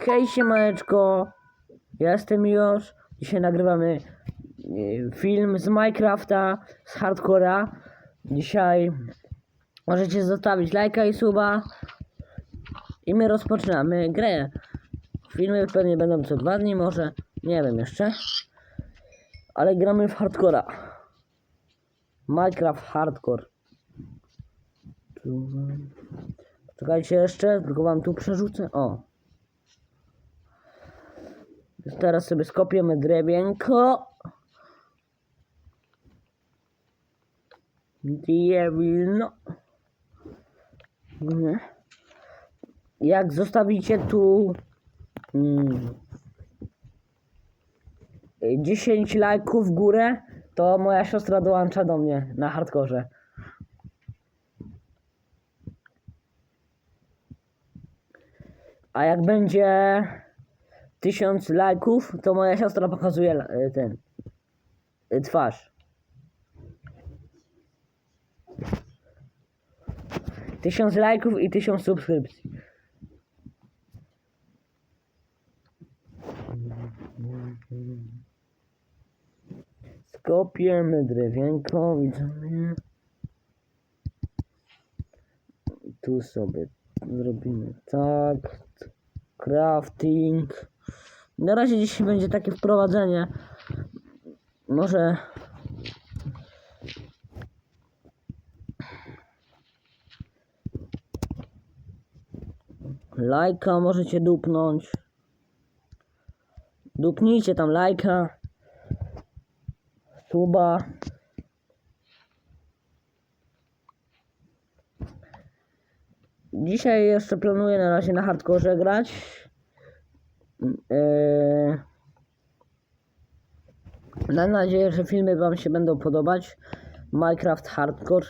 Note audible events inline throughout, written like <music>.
Hej siemaneczko, jestem już. Dzisiaj nagrywamy e, film z Minecrafta, z Hardcora. Dzisiaj możecie zostawić lajka i suba. I my rozpoczynamy grę. Filmy pewnie będą co dwa dni, może. Nie wiem jeszcze. Ale gramy w Hardcora. Minecraft Hardcore. Czekajcie jeszcze, tylko wam tu przerzucę. O. Teraz sobie skopiemy drewienko. Drewno. Nie. Jak zostawicie tu mm, 10 lajków w górę, to moja siostra dołącza do mnie na hardkorze. A jak będzie 1000 lajków, to moja siostra pokazuje e, ten e, twarz. 1000 lajków i 1000 subskrypcji. Skopiemy drewienko, widzowie. Tu sobie zrobimy tak. Crafting. Na razie dzisiaj będzie takie wprowadzenie. Może. Lajka możecie dupnąć. Dupnijcie tam lajka. Suba. Dzisiaj jeszcze planuję na razie na hardkorze grać. Eee, Mam nadzieję, że filmy Wam się będą podobać. Minecraft Hardcore.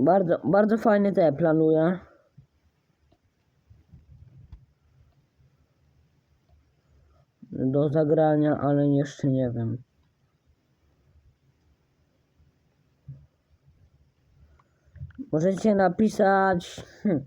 Bardzo, bardzo fajny te planuję. Do zagrania, ale jeszcze nie wiem. Możecie napisać hmm,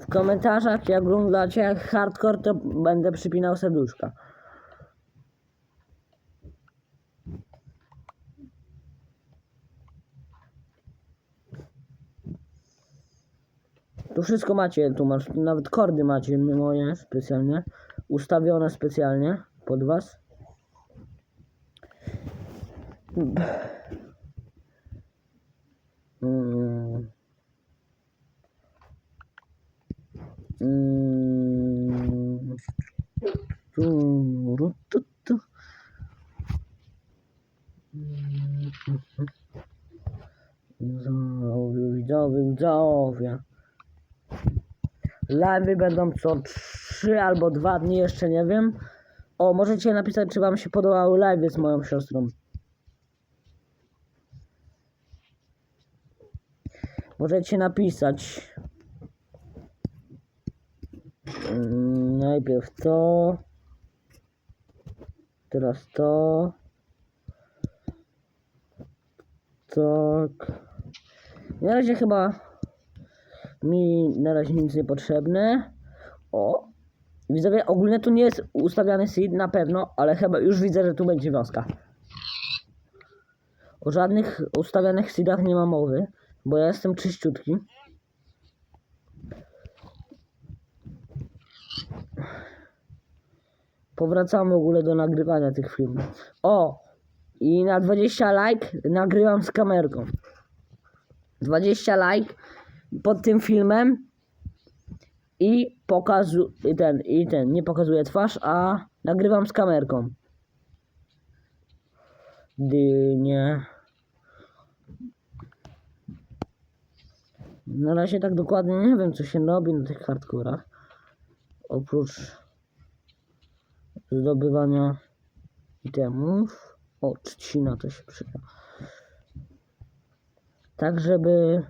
w komentarzach, jak oglądacie hardcore, to będę przypinał serduszka. Tu wszystko macie, tu masz, nawet kordy macie moje specjalnie, ustawione specjalnie pod was. Live'y będą co 3 albo 2 dni, jeszcze nie wiem. O, możecie napisać, czy wam się podobały live'y z moją siostrą. Możecie napisać. Mm, Najpierw to. Teraz to. Tak. Na razie chyba mi na razie nic nie potrzebne. O! Widzowie, ogólnie tu nie jest ustawiany seed na pewno, ale chyba już widzę, że tu będzie wioska. O żadnych ustawianych seedach nie ma mowy, bo ja jestem czyściutki. Powracamy w ogóle do nagrywania tych filmów. O! I na 20 like nagrywam z kamerką. 20 like pod tym filmem i pokazu i ten i ten nie pokazuję twarz, a nagrywam z kamerką. Dynie. Na razie tak dokładnie nie wiem co się robi na tych hardkorach. Oprócz zdobywania itemów. O, trzcina to się przyda. Tak, żeby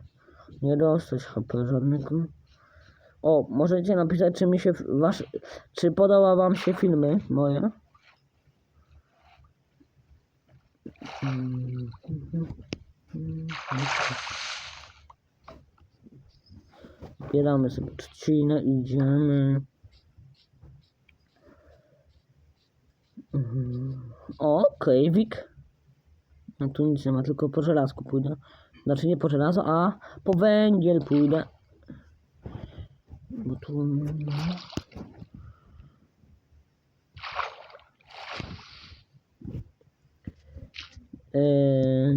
nie dostać HP żadnego. O, możecie napisać, czy mi się wasz, czy podoba wam się filmy moje. Zbieramy sobie trzcinę, idziemy. Mhm. O, kejwik. No tu nic nie ma, tylko po żelazku pójdę. Znaczy nie po żelazo, a po węgiel pójdę. Bo tu... Eee,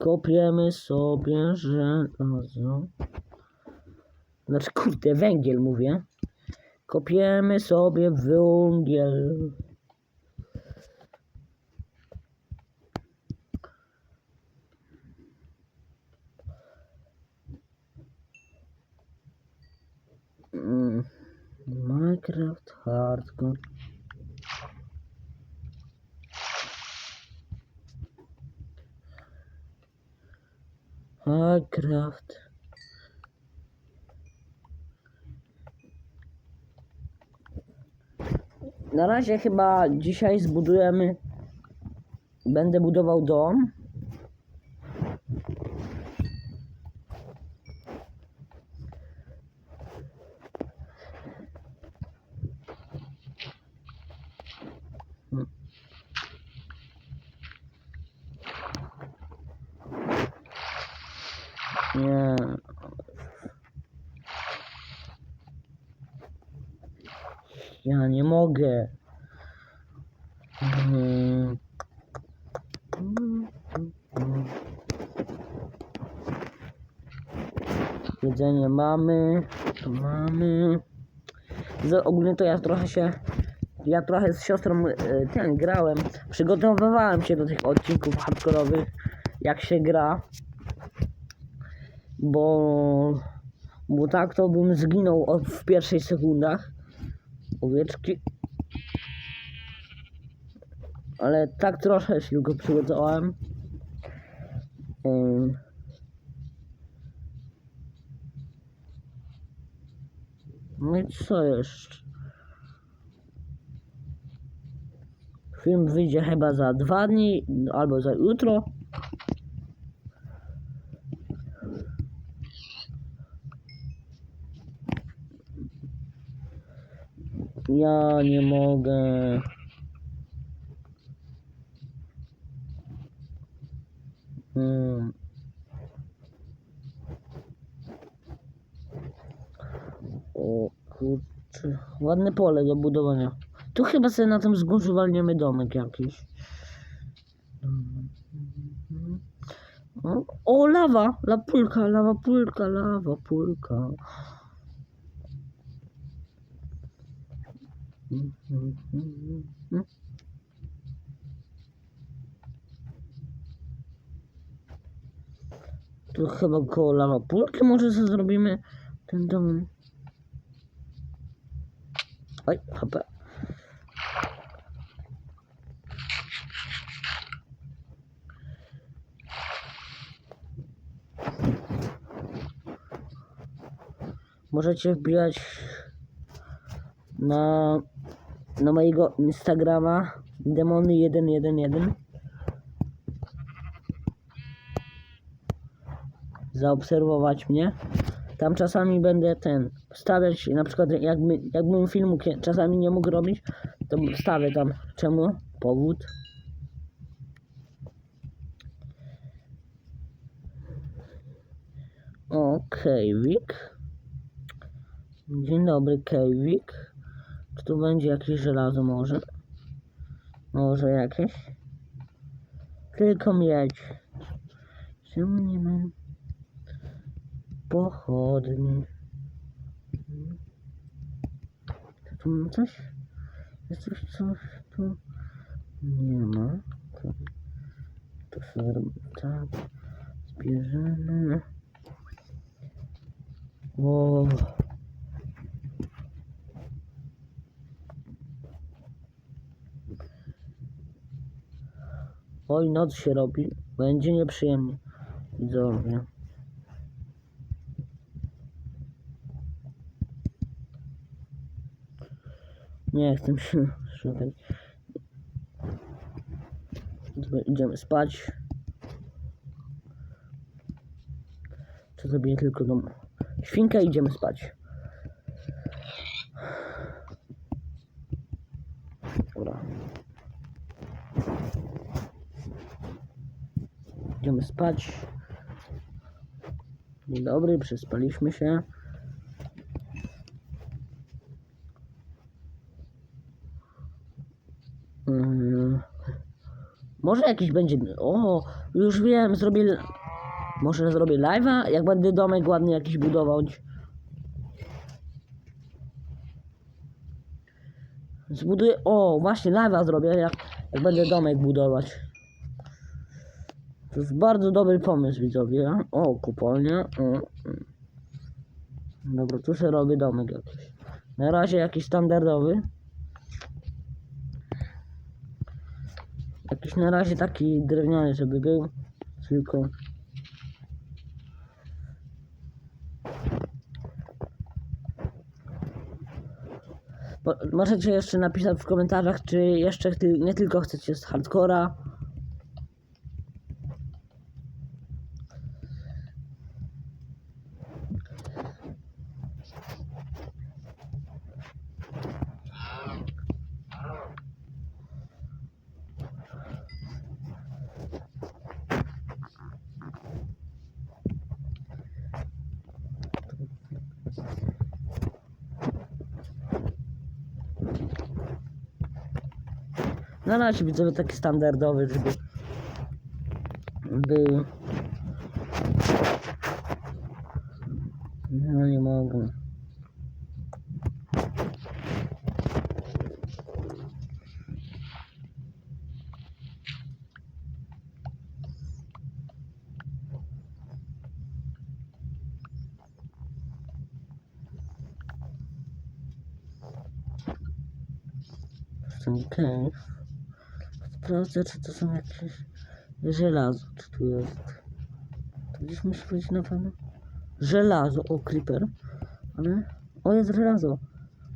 kopiemy sobie żelazo. Znaczy, kurde, węgiel mówię. Kopiemy sobie węgiel. Mm, Minecraft Hardcore. Minecraft. Na razie chyba dzisiaj zbudujemy. Będę budował dom. Nie. Ja nie mogę. Mm. Jedzenie mamy, to mamy. Z, ogólnie to ja trochę się, ja trochę z siostrą e, ten grałem, przygotowywałem się do tych odcinków hardkorowych, jak się gra, bo, bo tak to bym zginął w pierwszych sekundach. Owieczki. Ale tak trochę się go przygotowałem. Ym. No i co jeszcze? Film wyjdzie chyba za dwa dni albo za jutro. Ja nie mogę. Hmm. O kurczę. Ładne pole do budowania. Tu chyba sobie na tym wzgórzu walniemy domek jakiś. O, lawa! Lapulka, lawa pulka, lawa pulka. Tu chyba koło lawa pulki może sobie zrobimy ten dom. Oj, HP. Możecie wbijać na, na mojego Instagrama demony111 zaobserwować mnie. Tam czasami będę ten wstawiać, na przykład jakby, jakbym filmu czasami nie mógł robić, to wstawię tam czemu, powód. O, Kejwik. Dzień dobry, Kejwik. Czy tu będzie jakieś żelazo może? Może jakieś? Tylko mieć. Czemu nie mam pochodni? Czy tu mam coś? Jest coś, coś tu nie ma. To, to sobie tak. Zbierzemy. O. Oj, noc się robi. Będzie nieprzyjemnie. Widzowie. Nie chcę się <laughs> szukać. Idziemy spać. Czy zrobię tylko dom? świnkę i idziemy spać. Dobra. Idziemy spać. Dzień dobry, przespaliśmy się. Mm. Może jakiś będzie. O, już wiem, zrobię. Może zrobię live'a, jak będę domek ładny jakiś budować. Zbuduję. O, właśnie live'a zrobię, jak, jak będę domek budować. To jest bardzo dobry pomysł, widzowie. O, kupolnia. O. Dobra, tu sobie robię domek jakiś. Na razie jakiś standardowy. Jakiś na razie taki drewniany, żeby był. Tylko. Możecie jeszcze napisać w komentarzach, czy jeszcze nie tylko chcecie z hardcora. Na razie widzowie taki standardowy, żeby był. No nie mogę. Ten cave. Sprawdzę, czy to są jakieś żelazo, czy tu jest. To gdzieś musi być na pewno. Żelazo, o creeper. Ale. O, jest żelazo.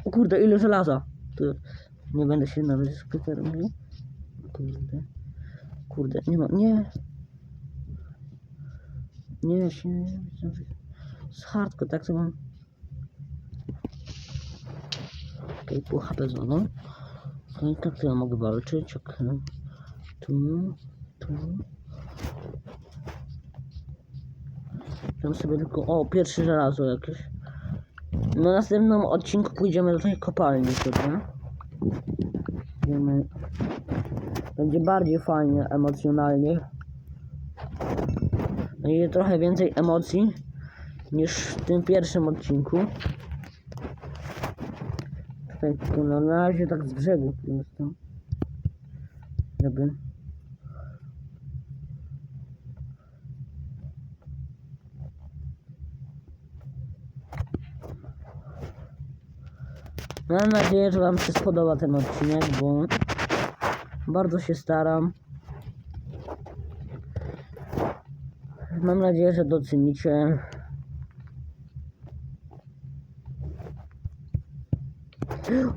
O kurde, ile żelaza. Tu nie będę się nawet z creeperem. Kurde. Kurde, nie ma. Nie. Nie, się nie. Z hardko, tak to mam. Okej, pół HP. No i tak ja mogę walczyć, okej. Tu, tu. Tam sobie tylko... O, pierwsze żelazo jakieś. No następnym odcinku pójdziemy do tej kopalni sobie. Idziemy... Będzie bardziej fajnie, emocjonalnie. Będzie trochę więcej emocji niż w tym pierwszym odcinku. Tutaj tylko na razie tak z brzegu jestem. Żeby. Mam nadzieję, że Wam się spodoba ten odcinek, bo bardzo się staram. Mam nadzieję, że docenicie.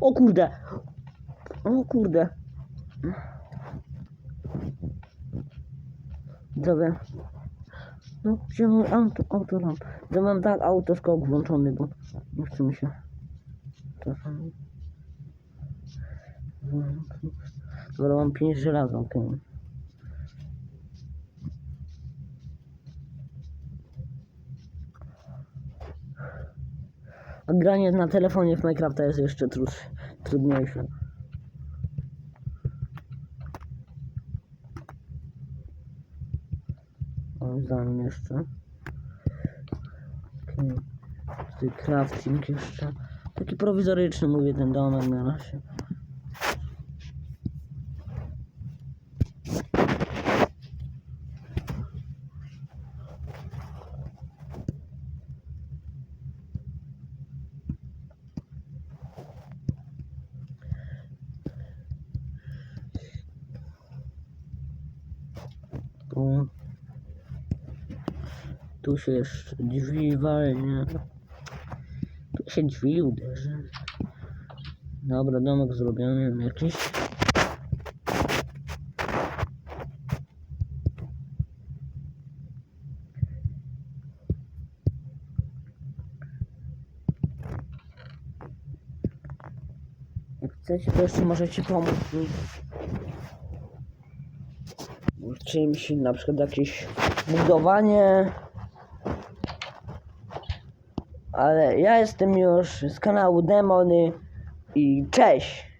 O kurde! O kurde! Dobra. No, gdzie mój auto, auto lamp? Ja mam tak autoskok włączony, bo nie chce mi się. Czasami. Dobra, mam 5 żelaza, okej. A granie na telefonie w Minecrafta jest jeszcze trud, trudniejsze. Moim zdaniem jeszcze. Okay. Tutaj crafting jeszcze. Taki prowizoryczny mówię ten domek na razie. środku. Tu się jeszcze drzwi walnie. Tu się drzwi uderzy. Dobra, domek zrobiony jakiś. Jak chcecie, to jeszcze możecie pomóc mi. Czymś, na przykład jakieś budowanie. Ale ja jestem już z kanału Demony i cześć!